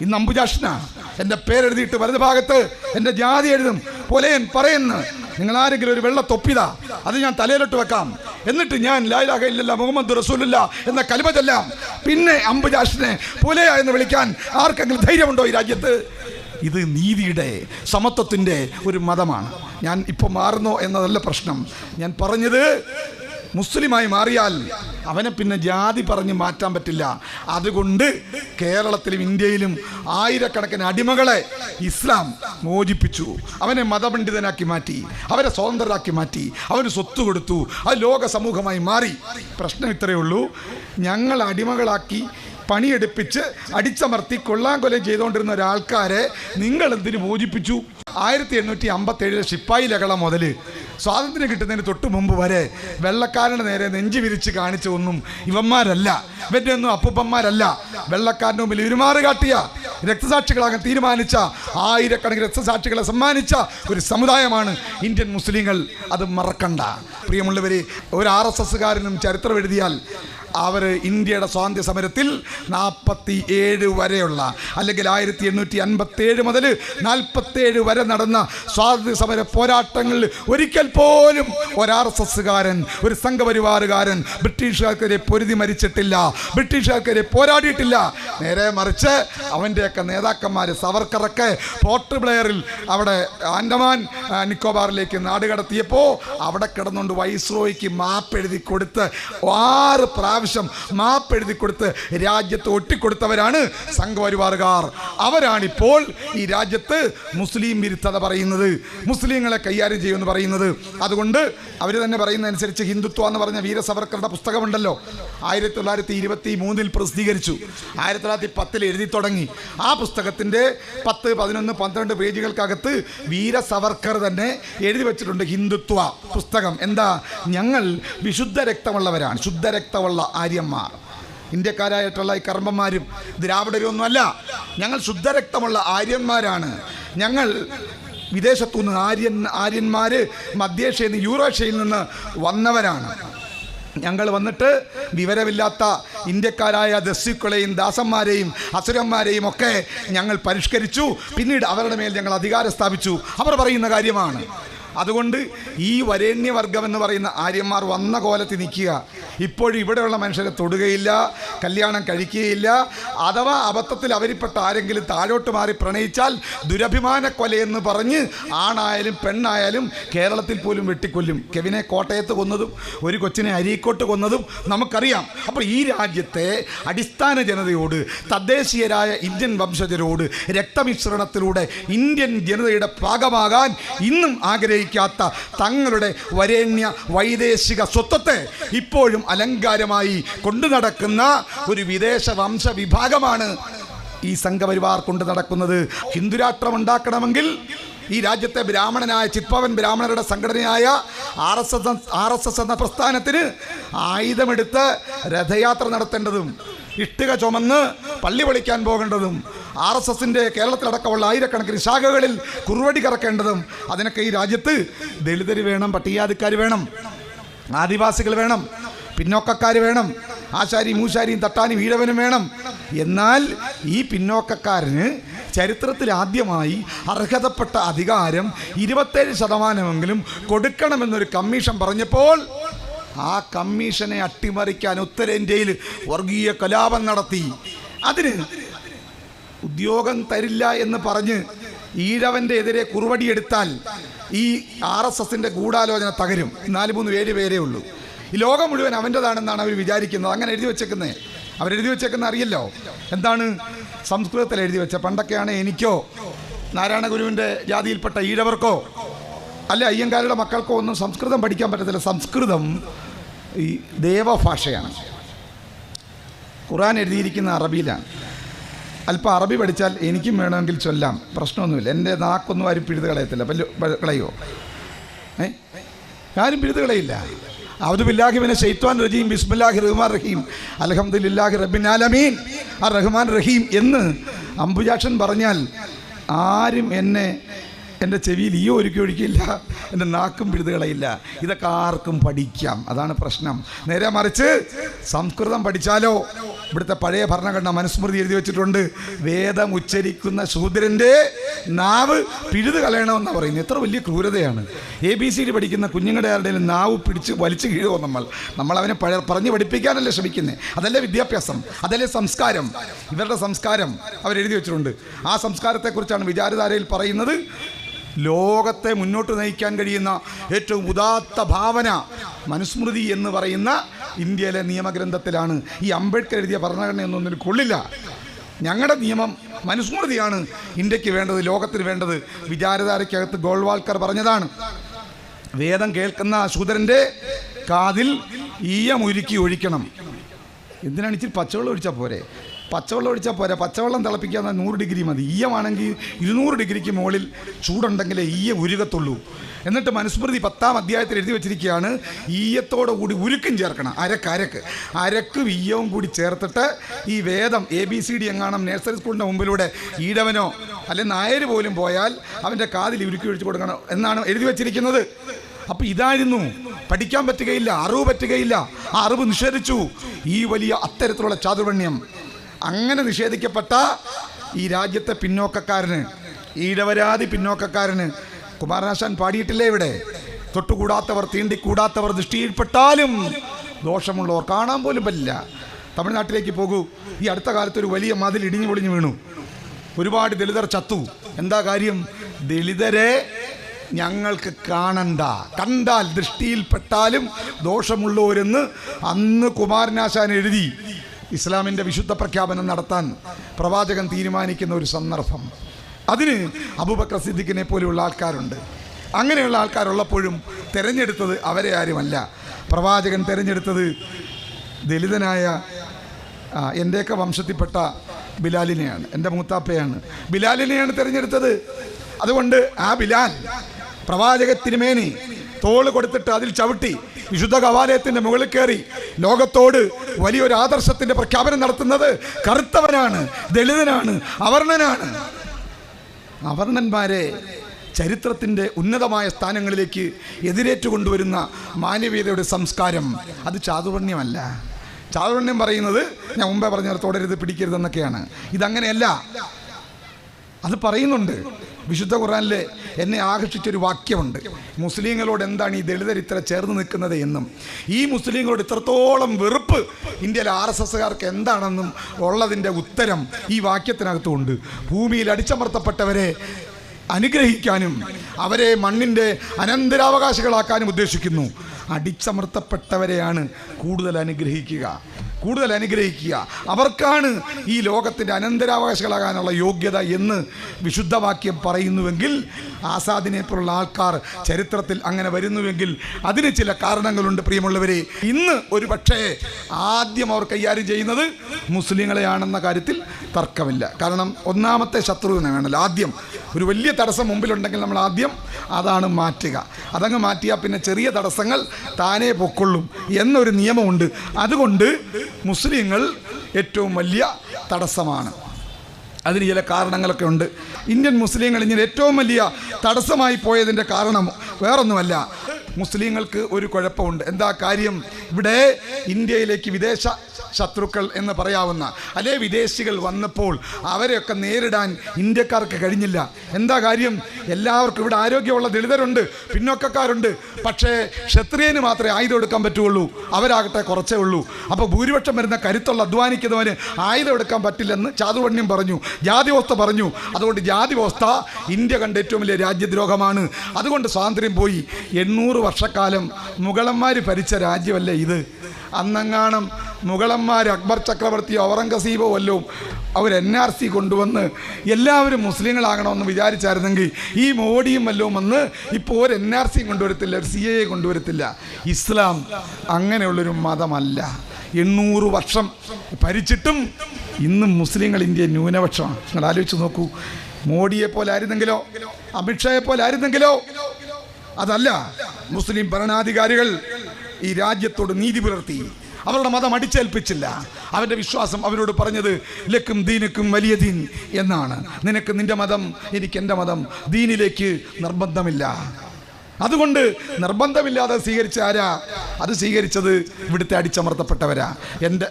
ഇന്ന് അമ്പുജാഷന എന്റെ പേരെഴുതിയിട്ട് വലത് ഭാഗത്ത് എന്റെ ജാതി എഴുതും പൊലയൻ പറയുന്നു. നിങ്ങൾ ആരെങ്കിലും ഒരു വെള്ള തൊപ്പിതാ അത് ഞാൻ തലയിലിട്ട് വെക്കാം. എന്നിട്ട് ഞാൻ ലായിലാഹ ഇല്ലല്ല മുഹമ്മദ് റസൂലില്ല എന്ന കലിമ ചൊല്ലാം. പിന്നെ അമ്പുജാഷിനെ പുലയ എന്ന് വിളിക്കാൻ ആർക്കെങ്കിലും ധൈര്യമുണ്ടോ ഈ രാജ്യത്ത്? ഇത് നീതിയുടെ സമത്വത്തിന്റെ ഒരു മതമാണ്. ഞാൻ ഇപ്പോൾ മാറുന്നു എന്നതല്ല പ്രശ്നം. ഞാൻ പറഞ്ഞത് മുസ്ലിമായി മാറിയാൽ അവനെ പിന്നെ ജാതി പറഞ്ഞ് മാറ്റാൻ പറ്റില്ല. അതുകൊണ്ട് കേരളത്തിലും ഇന്ത്യയിലും ആയിരക്കണക്കിന് അടിമകളെ ഇസ്ലാം മോചിപ്പിച്ചു. അവനെ മതപണ്ഡിതനാക്കി മാറ്റി അവരെ സ്വതന്ത്രരാക്കി മാറ്റി അവന് സ്വത്ത് കൊടുത്തു. അത് ലോക സമൂഹമായി മാറി. പ്രശ്നം ഇത്രയേ ഉള്ളൂ. ഞങ്ങൾ അടിമകളാക്കി പണിയെടുപ്പിച്ച് അടിച്ചമർത്തി കൊള്ളാങ്കൊലം ചെയ്തുകൊണ്ടിരുന്ന ഒരാൾക്കാരെ നിങ്ങൾ എന്തിനു മോചിപ്പിച്ചു? ആയിരത്തി എണ്ണൂറ്റി അമ്പത്തി ഏഴിലെ ശിപ്പായി ലഹള മുതൽ സ്വാതന്ത്ര്യം കിട്ടുന്നതിന് തൊട്ട് മുമ്പ് വരെ വെള്ളക്കാരന്റെ നേരെ നെഞ്ചു വിരിച്ച് കാണിച്ച ഒന്നും ഇവന്മാരല്ല. ഇവന്റെ ഒന്നും അപ്പൂപ്പന്മാരല്ല. വെള്ളക്കാരന്റെ മുമ്പിൽ ഇരുമാറ് കാട്ടിയ രക്തസാക്ഷികളാകാൻ തീരുമാനിച്ച ആയിരക്കണക്കിന് രക്തസാക്ഷികളെ സമ്മാനിച്ച ഒരു സമുദായമാണ് ഇന്ത്യൻ മുസ്ലിങ്ങൾ. അത് മറക്കണ്ട. പ്രിയമുള്ളവർ ഒരു ആർ എസ് എസ്സുകാരനും ചരിത്രം എഴുതിയാൽ അവർ ഇന്ത്യയുടെ സ്വാതന്ത്ര്യ സമരത്തിൽ നാൽപ്പത്തി ഏഴ് വരെയുള്ള അല്ലെങ്കിൽ ആയിരത്തി എണ്ണൂറ്റി അൻപത്തി ഏഴ് മുതൽ നാൽപ്പത്തേഴ് വരെ നടന്ന സ്വാതന്ത്ര്യ സമര പോരാട്ടങ്ങളിൽ ഒരിക്കൽ പോലും ഒരു ആർ എസ് എസ്സുകാരൻ ഒരു സംഘപരിവാറുകാരൻ ബ്രിട്ടീഷുകാർക്കെതിരെ പൊരുതി മരിച്ചിട്ടില്ല ബ്രിട്ടീഷുകാർക്കെതിരെ പോരാടിയിട്ടില്ല. നേരെ മറിച്ച് അവന്റെയൊക്കെ നേതാക്കന്മാർ സവർക്കറൊക്കെ പോർട്ട് ബ്ലെയറിൽ അവിടെ ആൻഡമാൻ നിക്കോബാറിലേക്ക് നാട് കടത്തിയപ്പോൾ അവിടെ കിടന്നുകൊണ്ട് വൈസ്രോയ്ക്ക് മാപ്പ് എഴുതി കൊടുത്ത് ആറ് പ്രാവശ്യം മാപ്പ് എഴുതി കൊടുത്ത് രാജ്യത്ത് ഒട്ടിക്കൊടുത്തവരാണ് സംഘപരിവാറുകാർ. അവരാണിപ്പോൾ ഈ രാജ്യത്ത് മുസ്ലിം വിരുദ്ധത പറയുന്നത്. മുസ്ലിങ്ങളെ കൈകാര്യം ചെയ്യുമെന്ന് പറയുന്നത്. അതുകൊണ്ട് അവർ തന്നെ പറയുന്നതനുസരിച്ച് ഹിന്ദുത്വ എന്ന് പറഞ്ഞ വീരസവർക്കറുടെ പുസ്തകമുണ്ടല്ലോ. ആയിരത്തി തൊള്ളായിരത്തി ഇരുപത്തി മൂന്നിൽ പ്രസിദ്ധീകരിച്ചു. ആയിരത്തി തൊള്ളായിരത്തി പത്തിൽ എഴുതി തുടങ്ങി. ആ പുസ്തകത്തിന്റെ പത്ത് പതിനൊന്ന് പന്ത്രണ്ട് പേജുകൾക്കകത്ത് വീര തന്നെ എഴുതി വെച്ചിട്ടുണ്ട് ഹിന്ദുത്വ പുസ്തകം. എന്താ? ഞങ്ങൾ വിശുദ്ധ രക്തമുള്ളവരാണ്. ശുദ്ധ ശുദ്ധരക്തമുള്ള ആര്യന്മാർ. ഇന്ത്യക്കാരായിട്ടുള്ള ഈ കർമ്മന്മാരും ദ്രാവിഡരും ഒന്നുമല്ല ഞങ്ങൾ ശുദ്ധരക്തമുള്ള ആര്യന്മാരാണ്. ഞങ്ങൾ വിദേശത്തു നിന്ന് ആര്യൻ ആര്യന്മാർ മധ്യേഷ്യയിൽ നിന്ന് യൂറോഷ്യയിൽ നിന്ന് വന്നവരാണ്. ഞങ്ങൾ വന്നിട്ട് വിവരമില്ലാത്ത ഇന്ത്യക്കാരായ ദസ്യുക്കളെയും ദാസന്മാരെയും അസുരന്മാരെയും ഒക്കെ ഞങ്ങൾ പരിഷ്കരിച്ചു. പിന്നീട് അവരുടെ മേൽ ഞങ്ങൾ അധികാരം സ്ഥാപിച്ചു. അവർ പറയുന്ന കാര്യമാണ് അതുകൊണ്ട് ഈ വരേണ്യവർഗം എന്ന് പറയുന്ന ആര്യന്മാർ വന്ന കോലത്തിൽ നിൽക്കുക. ഇപ്പോഴും ഇവിടെയുള്ള മനുഷ്യരെ തൊടുകയില്ല കല്യാണം കഴിക്കുകയില്ല അഥവാ അബദ്ധത്തിൽ അവരിപ്പെട്ട ആരെങ്കിലും താഴോട്ട് മാറി പ്രണയിച്ചാൽ ദുരഭിമാന കൊലയെന്ന് പറഞ്ഞ് ആണായാലും പെണ്ണായാലും കേരളത്തിൽ പോലും വെട്ടിക്കൊല്ലും. കെവിനെ കോട്ടയത്ത് കൊന്നതും ഒരു കൊച്ചിനെ അരീക്കോട്ട് കൊന്നതും നമുക്കറിയാം. അപ്പോൾ ഈ രാജ്യത്തെ അടിസ്ഥാന ജനതയോട് തദ്ദേശീയരായ ഇന്ത്യൻ വംശജരോട് രക്തമിശ്രണത്തിലൂടെ ഇന്ത്യൻ ജനതയുടെ ഭാഗമാകാൻ ഇന്നും ആഗ്രഹിക്കാത്ത തങ്ങളുടെ വരേണ്യ വൈദേശിക സ്വത്വത്തെ ഇപ്പോഴും അലങ്കാരമായി കൊണ്ടു നടക്കുന്ന ഒരു വിദേശ വംശ വിഭാഗമാണ് ഈ സംഘപരിവാർ കൊണ്ട് നടക്കുന്നത്. ഹിന്ദുരാഷ്ട്രം ഉണ്ടാക്കണമെങ്കിൽ ഈ രാജ്യത്തെ ബ്രാഹ്മണനായ ചിത്പവൻ ബ്രാഹ്മണരുടെ സംഘടനയായ R S S R S S എന്ന പ്രസ്ഥാനത്തിന് ആയുധമെടുത്ത് രഥയാത്ര നടത്തേണ്ടതും ഇഷ്ടിക ചുമന്ന് പള്ളി പൊളിക്കാൻ പോകേണ്ടതും ആർ എസ് എസിന്റെ കേരളത്തിലടക്കമുള്ള ആയിരക്കണക്കിന് ശാഖകളിൽ കുറുവടി കറക്കേണ്ടതും അതിനൊക്കെ ഈ രാജ്യത്ത് ദളിതർ വേണം പട്ടികജാതിക്കാർ വേണം ആദിവാസികൾ വേണം പിന്നോക്കക്കാർ വേണം ആശാരി മൂശാരിയും തട്ടാനും ഈഴവനും വേണം. എന്നാൽ ഈ പിന്നോക്കക്കാരന് ചരിത്രത്തിൽ ആദ്യമായി അർഹതപ്പെട്ട അധികാരം ഇരുപത്തേഴ് ശതമാനമെങ്കിലും കൊടുക്കണമെന്നൊരു കമ്മീഷൻ പറഞ്ഞപ്പോൾ ആ കമ്മീഷനെ അട്ടിമറിക്കാൻ ഉത്തരേന്ത്യയിൽ വർഗീയ കലാപം നടത്തി. അതിന് ഉദ്യോഗം തരില്ല എന്ന് പറഞ്ഞ് ഈഴവന്റെ എതിരെ കുറുവടിയെടുത്താൽ ഈ ആർ എസ് എസിന്റെ ഗൂഢാലോചന തകരും. നാല് മൂന്ന് പേര് പേരേ ഉള്ളൂ. ഈ ലോകം മുഴുവൻ അവന്റെതാണെന്നാണ് അവർ വിചാരിക്കുന്നത്. അങ്ങനെ എഴുതി വെച്ചേക്കുന്നത് അവരെഴുതി വെച്ചേക്കുന്ന അറിയല്ലോ? എന്താണ് സംസ്കൃതത്തിൽ എഴുതി വെച്ച? പണ്ടൊക്കെയാണ് എനിക്കോ നാരായണ ഗുരുവിന്റെ ജാതിയിൽപ്പെട്ട ഈഴവർക്കോ അല്ല അയ്യങ്കാരുടെ മക്കൾക്കോ ഒന്നും സംസ്കൃതം പഠിക്കാൻ പറ്റത്തില്ല. സംസ്കൃതം ഈ ദേവഭാഷയാണ്. ഖുറാൻ എഴുതിയിരിക്കുന്ന അറബിയിലാണ്. അല്പം അറബി പഠിച്ചാൽ എനിക്കും വേണമെങ്കിൽ ചൊല്ലാം. പ്രശ്നമൊന്നുമില്ല. എന്റെ നാക്കൊന്നും ആരും പിഴുത് കളയത്തില്ല. പല്ലു കളയോ ഏ? ആരും പിഴുത് കളയില്ല. അവധു പിന്നെ ഷെയ്ത്വാൻ റജീം ബിസ്മില്ലാഹി റഹ്മാൻ റഹീം അലഹമ്മദില്ലാഹി റബിൻ ആലമീൻ ആ റഹ്മാൻ റഹീം എന്ന് അംബുജാക്ഷൻ പറഞ്ഞാൽ ആരും എന്നെ എന്റെ ചെവിയിൽ ഈ ഒരുക്കി ഒഴിക്കില്ല. എന്റെ നാക്കും പിഴുതുകളയില്ല. ഇതൊക്കെ ആർക്കും പഠിക്കാം. അതാണ് പ്രശ്നം. നേരെ മറിച്ച് സംസ്കൃതം പഠിച്ചാലോ? ഇവിടുത്തെ പഴയ ഭരണഘടന മനുസ്മൃതി എഴുതി വെച്ചിട്ടുണ്ട്. വേദം ഉച്ചരിക്കുന്ന ശൂദ്രന്റെ നാവ് പിഴുത് കളയണമെന്നാണ് പറയുന്നത്. എത്ര വലിയ ക്രൂരതയാണ്. എ ബി സി ഡി പഠിക്കുന്ന കുഞ്ഞുങ്ങളുടെ ആരുടെയും നാവ് പിടിച്ച് വലിച്ചു കീഴുമോ നമ്മൾ? നമ്മൾ അവനെ പഴ പറഞ്ഞ് പഠിപ്പിക്കാനല്ലേ ശ്രമിക്കുന്നത് അതല്ലേ വിദ്യാഭ്യാസം? അതല്ലേ സംസ്കാരം? ഇവരുടെ സംസ്കാരം അവരെഴുതി വെച്ചിട്ടുണ്ട്. ആ സംസ്കാരത്തെക്കുറിച്ചാണ് വിചാരധാരയിൽ പറയുന്നത്. ലോകത്തെ മുന്നോട്ട് നയിക്കാൻ കഴിയുന്ന ഏറ്റവും ഉദാത്ത ഭാവന മനുസ്മൃതി എന്ന് പറയുന്ന ഇന്ത്യയിലെ നിയമഗ്രന്ഥത്തിലാണ്. ഈ അംബേദ്കർ എഴുതിയ ഭരണഘടനയൊന്നും ഒന്നിന് കൊള്ളില്ല. ഞങ്ങളുടെ നിയമം മനുസ്മൃതിയാണ് ഇന്ത്യയ്ക്ക് വേണ്ടത് ലോകത്തിന് വേണ്ടത്. വിചാരധാരയ്ക്കകത്ത് ഗോൾവാൾക്കർ പറഞ്ഞതാണ് വേദം കേൾക്കുന്ന ശൂദരന്റെ കാതിൽ ഈയമുരുക്കി ഒഴിക്കണം. എന്തിനാണ് ഇച്ചിരി പച്ചവെള്ളം ഒഴിച്ചാൽ പോരെ? പച്ചവെള്ളം ഒഴിച്ചാൽ പോരാ. പച്ചവെള്ളം തിളപ്പിക്കാൻ നൂറ് ഡിഗ്രി മതി. ഈയമാണെങ്കിൽ ഇരുന്നൂറ് ഡിഗ്രിക്ക് മുകളിൽ ചൂടുണ്ടെങ്കിലേ ഈയ ഉരുകത്തുള്ളൂ. എന്നിട്ട് മനുസ്മൃതി പത്താം അധ്യായത്തിൽ എഴുതി വെച്ചിരിക്കുകയാണ് ഈയത്തോടു കൂടി ഉരുക്കും ചേർക്കണം. അരക്ക് അരക്ക്. അരക്കും ഈയവും കൂടി ചേർത്തിട്ട് ഈ വേദം എ ബി സി ഡി എങ്ങാണം നേഴ്സറി സ്കൂളിന്റെ മുമ്പിലൂടെ ഈടവനോ അല്ലെങ്കിൽ നായർ പോലും പോയാൽ അവന്റെ കാതിൽ ഉരുക്കി ഒഴിച്ചു കൊടുക്കണം എന്നാണ് എഴുതി വെച്ചിരിക്കുന്നത്. അപ്പോൾ ഇതായിരുന്നു. പഠിക്കാൻ പറ്റുകയില്ല അറിവ് പറ്റുകയില്ല. ആ അറിവ് നിഷേധിച്ചു. ഈ വലിയ അത്തരത്തിലുള്ള ചാതുർവണ്യം അങ്ങനെ നിഷേധിക്കപ്പെട്ട ഈ രാജ്യത്തെ പിന്നോക്കക്കാരന് ഈഴവരാതി പിന്നോക്കക്കാരന് കുമാരനാശാൻ പാടിയിട്ടില്ലേ ഇവിടെ? തൊട്ടുകൂടാത്തവർ തീണ്ടിക്കൂടാത്തവർ ദൃഷ്ടിയിൽപ്പെട്ടാലും ദോഷമുള്ളവർ കാണാൻ പോലും പറ്റില്ല. തമിഴ്നാട്ടിലേക്ക് പോകൂ. ഈ അടുത്ത കാലത്ത് ഒരു വലിയ മതിൽ ഇടിഞ്ഞു പൊളിഞ്ഞു വീണു. ഒരുപാട് ദളിതർ ചത്തു. എന്താ കാര്യം? ദളിതരെ ഞങ്ങൾക്ക് കാണണ്ട. കണ്ടാൽ ദൃഷ്ടിയിൽപ്പെട്ടാലും ദോഷമുള്ളവരെന്ന് അന്ന് കുമാരനാശാൻ എഴുതി. ഇസ്ലാമിന്റെ വിശുദ്ധ പ്രഖ്യാപനം നടത്താൻ പ്രവാചകൻ തീരുമാനിക്കുന്ന ഒരു സന്ദർഭം. അതിന് അബൂബക്കർ സിദ്ദിഖിനെ പോലെയുള്ള ആൾക്കാരുണ്ട്. അങ്ങനെയുള്ള ആൾക്കാരുള്ളപ്പോഴും തിരഞ്ഞെടുത്തത് അവരെ ആരുമല്ല. പ്രവാചകൻ തിരഞ്ഞെടുത്തത് ദലിതനായ എന്റെയൊക്കെ വംശത്തിൽപ്പെട്ട ബിലാലിനെയാണ്. എന്റെ മൂത്താപ്പയാണ്. ബിലാലിനെയാണ് തിരഞ്ഞെടുത്തത്. അതുകൊണ്ട് ആ ബിലാൽ പ്രവാചക തിരുമേനി തോൾ കൊടുത്തിട്ട് അതിൽ ചവിട്ടി വിശുദ്ധ കവാലയത്തിന്റെ മുകളിൽ കയറി. ലോകത്തോട് വലിയൊരു ആദർശത്തിന്റെ പ്രഖ്യാപനം നടത്തുന്നത് കറുത്തവനാണ് ദളിതനാണ് അവർണനാണ് അവർണന്മാരെ ചരിത്രത്തിന്റെ ഉന്നതമായ സ്ഥാനങ്ങളിലേക്ക് എതിരേറ്റു കൊണ്ടുവരുന്ന മാനവീയതയുടെ സംസ്കാരം അത് ചാതുർണ്യമല്ല ചാതുർണ്യം പറയുന്നത് ഞാൻ മുമ്പേ പറഞ്ഞ തുടരുത് പിടിക്കരുതെന്നൊക്കെയാണ്. ഇതങ്ങനെയല്ല. അത് പറയുന്നുണ്ട്. വിശുദ്ധ ഖുറാനിലെ എന്നെ ആകർഷിച്ചൊരു വാക്യമുണ്ട്. മുസ്ലിങ്ങളോട് എന്താണ് ഈ ദളിതർ ഇത്ര ചേർന്ന് നിൽക്കുന്നത് എന്നും. ഈ മുസ്ലിങ്ങളോട് ഇത്രത്തോളം വെറുപ്പ്. ഇന്ത്യയിലെ ആർ എസ് എസ്സുകാർക്ക് എന്താണെന്നും ഉള്ളതിന്റെ ഉത്തരം ഈ വാക്യത്തിനകത്തുമുണ്ട് ഭൂമിയിൽ അടിച്ചമർത്തപ്പെട്ടവരെ അനുഗ്രഹിക്കാനും അവരെ മണ്ണിന്റെ അനന്തരാവകാശികളാക്കാനും ഉദ്ദേശിക്കുന്നു. അടിച്ചമർത്തപ്പെട്ടവരെയാണ് കൂടുതൽ അനുഗ്രഹിക്കുക. കൂടുതൽ അനുഗ്രഹിക്കുക. അവർക്കാണ് ഈ ലോകത്തിന്റെ അനന്തരാവകാശികളാകാനുള്ള യോഗ്യത എന്ന് വിശുദ്ധവാക്യം പറയുന്നുവെങ്കിൽ ആസാദിനെ പോലുള്ള ആൾക്കാർ ചരിത്രത്തിൽ അങ്ങനെ വരുന്നുവെങ്കിൽ അതിന് ചില കാരണങ്ങളുണ്ട് പ്രിയമുള്ളവരെ. ഇന്ന് ഒരു പക്ഷേ ആദ്യം അവർ കൈകാര്യം ചെയ്യുന്നത് മുസ്ലിങ്ങളെയാണെന്ന കാര്യത്തിൽ തർക്കമില്ല. കാരണം ഒന്നാമത്തെ ശത്രുവിനെ വേണമല്ലോ. ആദ്യം ഒരു വലിയ തടസ്സം മുമ്പിലുണ്ടെങ്കിൽ നമ്മൾ ആദ്യം അതാണ് മാറ്റുക. അതങ്ങ് മാറ്റിയാൽ പിന്നെ ചെറിയ തടസ്സങ്ങൾ താനേ പൊക്കൊള്ളും എന്നൊരു നിയമമുണ്ട്. അതുകൊണ്ട് മുസ്ലിങ്ങൾ ഏറ്റവും വലിയ തടസ്സമാണ്. അതിന് ചില കാരണങ്ങളൊക്കെ ഉണ്ട്. ഇന്ത്യൻ മുസ്ലിങ്ങൾ ഇങ്ങനെ ഏറ്റവും വലിയ തടസ്സമായി പോയതിന്റെ കാരണം വേറൊന്നുമല്ല. മുസ്ലിങ്ങൾക്ക് ഒരു കുഴപ്പമുണ്ട്. എന്താ കാര്യം? ഇവിടെ ഇന്ത്യയിലേക്ക് വിദേശ ശത്രുക്കൾ എന്ന് പറയാവുന്ന അല്ലെ വിദേശികൾ വന്നപ്പോൾ അവരെയൊക്കെ നേരിടാൻ ഇന്ത്യക്കാർക്ക് കഴിഞ്ഞില്ല. എന്താ കാര്യം? എല്ലാവർക്കും ഇവിടെ ആരോഗ്യമുള്ള ദളിതരുണ്ട് പിന്നോക്കക്കാരുണ്ട്. പക്ഷേ ക്ഷത്രിയന് മാത്രമേ ആയുധം എടുക്കാൻ പറ്റുള്ളൂ. അവരാകട്ടെ കുറച്ചേ ഉള്ളൂ. അപ്പോൾ ഭൂരിപക്ഷം വരുന്ന കരുത്തുള്ള അധ്വാനിക്കുന്നവന് ആയുധം എടുക്കാൻ പറ്റില്ലെന്ന് ചാതുവണ്യം പറഞ്ഞു ജാതി വ്യവസ്ഥ പറഞ്ഞു. അതുകൊണ്ട് ജാതി വ്യവസ്ഥ ഇന്ത്യ കണ്ട ഏറ്റവും വലിയ രാജ്യദ്രോഹമാണ്. അതുകൊണ്ട് സ്വാതന്ത്ര്യം പോയി. എണ്ണൂറ് വർഷക്കാലം മുഗളന്മാർ ഭരിച്ച രാജ്യമല്ലേ ഇത്? അന്നങ്ങാണം മുഗളന്മാർ അക്ബർ ചക്രവർത്തിയോ ഔറംഗസീബോ വല്ലവും അവർ എൻ ആർ സി കൊണ്ടുവന്ന് എല്ലാവരും മുസ്ലിങ്ങളാകണമെന്ന് വിചാരിച്ചായിരുന്നെങ്കിൽ ഈ മോഡിയും വല്ലവും വന്ന് ഇപ്പോൾ ഒരു എൻ ആർ സി കൊണ്ടുവരത്തില്ല ഒരു സി എ കൊണ്ടുവരത്തില്ല. ഇസ്ലാം അങ്ങനെയുള്ളൊരു മതമല്ല. എണ്ണൂറ് വർഷം ഭരിച്ചിട്ടും ഇന്നും മുസ്ലിങ്ങൾ ഇന്ത്യ ന്യൂനപക്ഷമാണ്. നിങ്ങൾ ആലോചിച്ച് നോക്കൂ. മോഡിയെ പോലെ ആയിരുന്നെങ്കിലോ? അമിത്ഷായെ പോലെ ആയിരുന്നെങ്കിലോ? അതല്ല മുസ്ലിം ഭരണാധികാരികൾ ഈ രാജ്യത്തോട് നീതി പുലർത്തി അവരുടെ മതം അടിച്ചേൽപ്പിച്ചില്ല. അവന്റെ വിശ്വാസം അവരോട് പറഞ്ഞത് ലക്കും ദീനക്കും വലിയ ദീൻ എന്നാണ്. നിനക്ക് നിന്റെ മതം എനിക്ക് എന്റെ മതം ദീനിലേക്ക് നിർബന്ധമില്ല. അതുകൊണ്ട് നിർബന്ധമില്ലാതെ സ്വീകരിച്ച ആരാ? അത് സ്വീകരിച്ചത് ഇവിടുത്തെ അടിച്ചമർത്തപ്പെട്ടവരാ. എന്റെ